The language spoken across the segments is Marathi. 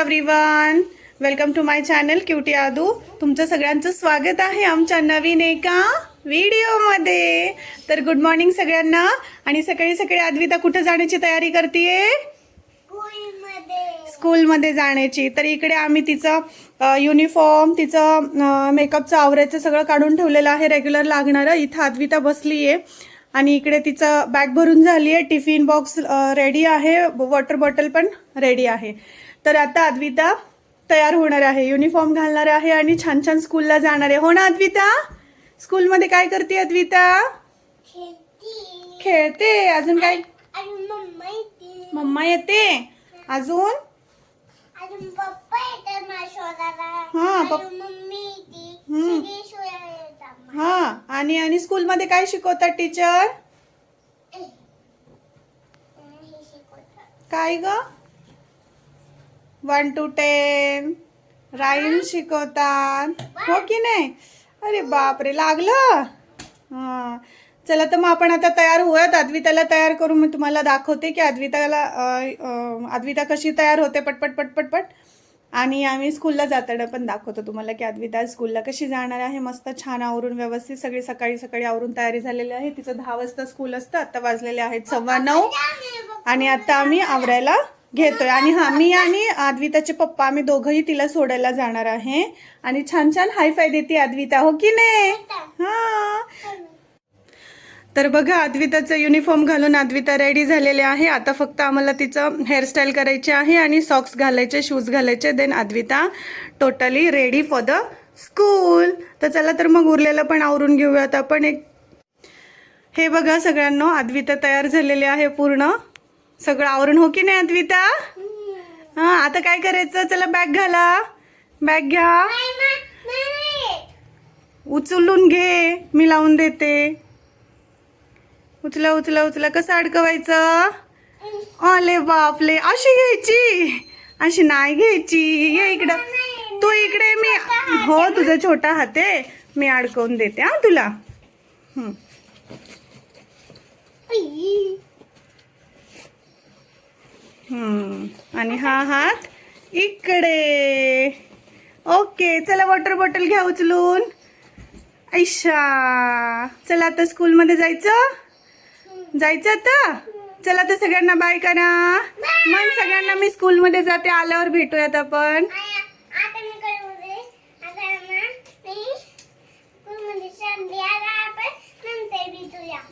Everyone welcome to my channel cutie Aadu तुमचं सगळ्यांचं स्वागत आहे आमच्या नवीन एका व्हिडिओमध्ये. तर गुड मॉर्निंग सगळ्यांना. आणि सकाळी सकाळी अद्विता कुठे जाण्याची तयारी करते स्कूलमध्ये. जाण्याची. तर इकडे आम्ही तिचं युनिफॉर्म तिचं मेकअपचं आवरायचं सगळं काढून ठेवलेलं आहे. रेग्युलर लागणारं. इथं अद्विता बसली आहे आणि इकडे तिचं बॅग भरून झाली आहे टिफिन बॉक्स रेडी आहे. वॉटर बॉटल पण रेडी आहे. तर आता अद्विता तयार होणार आहे. युनिफॉर्म घालणार आहे आणि छान छान स्कूलला जाणार आहे. हो ना अद्विता? स्कूलमध्ये काय करते अद्विता? खेळते. अजून काय? मम्मा येते. अजून? पप्पा हा, पप- आणि मम्मी येते हम्म. सगळे शोधायला येतात मला. हा आणि आणि स्कूलमध्ये काय शिकवतात टीचर. काय ग? वन टू टेन राईम शिकवतात. हो की नाही? अरे बापरे लागलं? हा. चला तर मग आपण आता तयार होऊयात. अद्विताला तयार करून मी तुम्हाला दाखवते की अद्विताला अद्विता कशी तयार होते. पटपट पटपट पट आणि आम्ही स्कूलला जाताना पण दाखवतो तुम्हाला की अद्विता स्कूलला कशी जाणार आहे. मस्त छान आवरून व्यवस्थित सगळी सकाळी सकाळी आवरून तयारी झालेली आहे. तिचं दहा वाजता स्कूल असतं. आता वाजलेले आहेत सव्वा नऊ. आणि आता आम्ही आवरायला घेतोय. आणि हा मी आणि अद्विताचे पप्पा आम्ही दोघंही तिला सोडायला जाणार आहे. आणि छान छान हाय फाय देते अद्विता हो की नाही? हा. तर बघा अद्विताचं युनिफॉर्म घालून अद्विता रेडी झालेले आहे. आता फक्त आम्हाला तिचं हेअरस्टाईल करायची आहे आणि सॉक्स घालायचे शूज घालायचे. Then Advita totally ready for the school तर चला तर मग उरलेलं पण आवरून घेऊयात आपण एक. हे बघा सगळ्यांना अद्विता तयार झालेले आहे पूर्ण. सगळं आवरून हो की नाही अद्विता? हा आता काय करायचं? चला बॅग घाला. बॅग घ्या. उचलून घे. मी लावून देते. उचला उचला उचला. कसं अडकवायचं? अले बापले. अशी घ्यायची? अशी नाही घ्यायची. ये इकडं. तू इकडे मी हो तुझा छोटा हात आहे. मी अडकवून देते हा तुला. आणि हा हात इकडे. ओके चला वॉटर बॉटल घ्या उचलून. ऐशा. चला आता स्कूलमध्ये जायचं. जायचं आता? चला तर सगळ्यांना बाय करा. मग सगळ्यांना मी स्कूलमध्ये जाते आल्यावर भेटूयात आपण.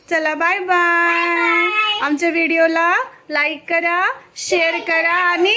चला बाय बाय आमच्या व्हिडिओला लाईक करा शेअर करा आणि